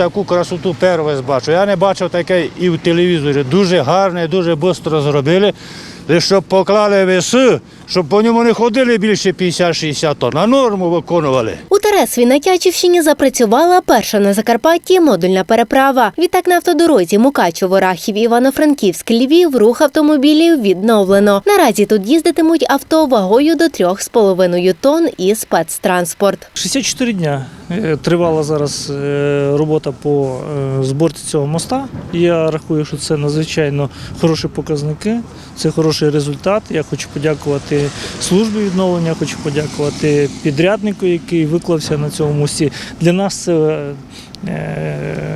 таку красоту перше бачу. Я не бачив таке і в телевізорі. Дуже гарне, дуже швидко зробили. Лише щоб поклали веси, щоб по ньому не ходили більше 50-60 тонн, а норму виконували. У Тересві на Тячівщині запрацювала перша на Закарпатті модульна переправа. Відтак на автодорозі Мукачево, Рахів, Івано-Франківськ, Львів рух автомобілів відновлено. Наразі тут їздитимуть авто вагою до 3,5 тонн і спецтранспорт. 64 дня е, тривала зараз е, робота по е, зборці цього моста. Я рахую, що це надзвичайно хороші показники, це хороший результат. Я хочу подякувати службі відновлення, хочу подякувати підряднику, який виклався на цьому мості. Для нас це е,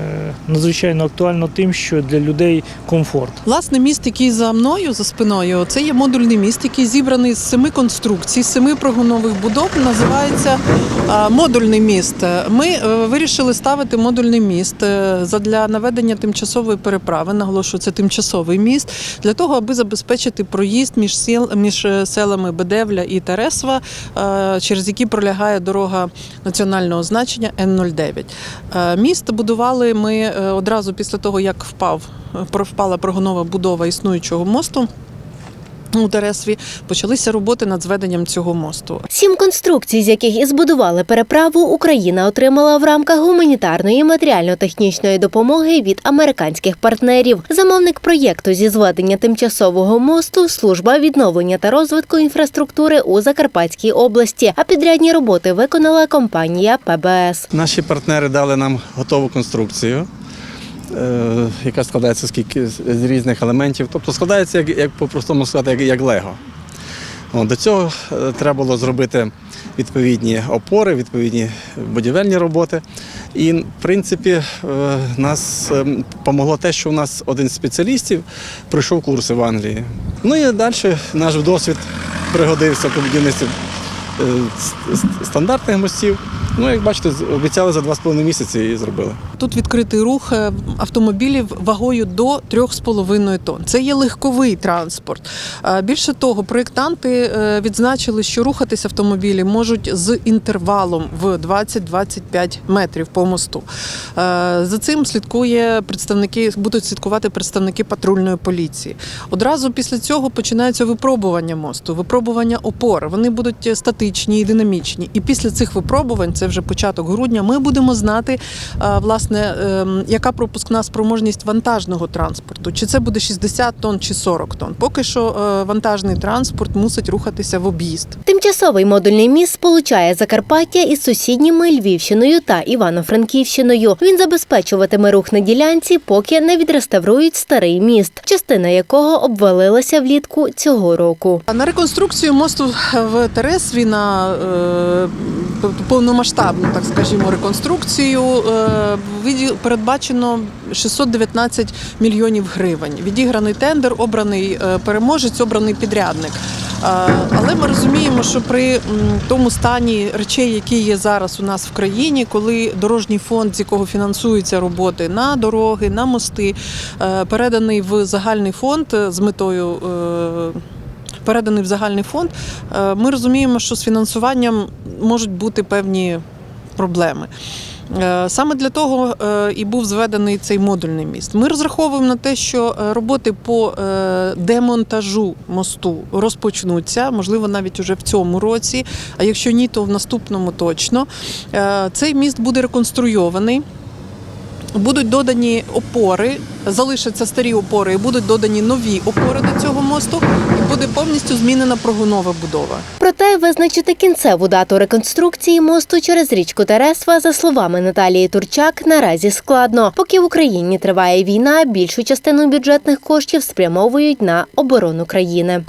надзвичайно актуально тим, що для людей комфорт. Власне, міст, який за мною, за спиною, це є модульний міст, який зібраний з семи конструкцій, семи прогонових будов. Називається модульний міст. Ми е, вирішили ставити модульний міст е, задля наведення тимчасової переправи. Наголошую, це тимчасовий міст для того, аби забезпечити проїзд між сіл між е, селами Бедевля і Тересва, через які пролягає дорога національного значення Н-09. Е, Міст будували ми одразу після того, як впав про- впала прогонова будова існуючого мосту. У Тересві почалися роботи над зведенням цього мосту. Сім конструкцій, з яких і збудували переправу, Україна отримала в рамках гуманітарної і матеріально-технічної допомоги від американських партнерів. Замовник проєкту зі зведення тимчасового мосту служба відновлення та розвитку інфраструктури у Закарпатській області. А підрядні роботи виконала компанія ПБС. Наші партнери дали нам готову конструкцію, яка складається скільки з різних елементів. Тобто складається, як, як по-простому сказати, як, як Лего. До цього е, треба було зробити відповідні опори, відповідні будівельні роботи. І, в принципі, е, нас допомогло те, що у нас один з спеціалістів пройшов курси в Англії. Ну і далі наш досвід пригодився по будівництві е, стандартних мостів. Ну, як бачите, обіцяли за 2,5 місяці і зробили. Тут відкритий рух е, автомобілів вагою до 3,5 тонн. Це є легковий транспорт. Е, Більше того, проєктанти е, відзначили, що рухатись автомобілі можуть з інтервалом в 20-25 метрів по мосту. За цим слідкує представники, будуть слідкувати представники патрульної поліції. Одразу після цього починається випробування мосту, випробування опор. Вони будуть статичні і динамічні. І після цих випробувань, це вже початок грудня, ми будемо знати, е, власне, ем, яка пропускна спроможність вантажного транспорту. Чи це буде 60 тонн чи 40 тонн. Поки що е, вантажний транспорт мусить рухатися в об'їзд. Тимчасовий модульний міст сполучає Закарпаття із сусідніми Львівщиною та Івано-Франківщиною. Він забезпечуватиме рух на ділянці, поки не відреставрують старий міст, частина якого обвалилася влітку цього року. На реконструкцію мосту в Тересві на е, повномасштабну, так скажімо, реконструкцію е, передбачено 619 мільйонів гривень. Відіграний тендер, обраний е, переможець, обраний підрядник. Е, Але ми розуміємо, що при тому стані речей, які є зараз у нас в країні, коли дорожній фонд, з якого фінансуються роботи на дороги, на мости, переданий в загальний фонд з метою. Переданий в загальний фонд, е, ми розуміємо, що з фінансуванням можуть бути певні проблеми. Е, Саме для того е, і був зведений цей модульний міст. Ми розраховуємо на те, що роботи по демонтажу мосту розпочнуться, можливо, навіть уже в цьому році. А якщо ні, то в наступному точно. Цей міст буде реконструйований. Будуть додані опори, залишаться старі опори, і будуть додані нові опори до цього мосту, повністю змінена прогонова будова. Проте визначити кінцеву дату реконструкції мосту через річку Тересва, за словами Наталії Турчак, наразі складно. Поки в Україні триває війна, більшу частину бюджетних коштів спрямовують на оборону країни.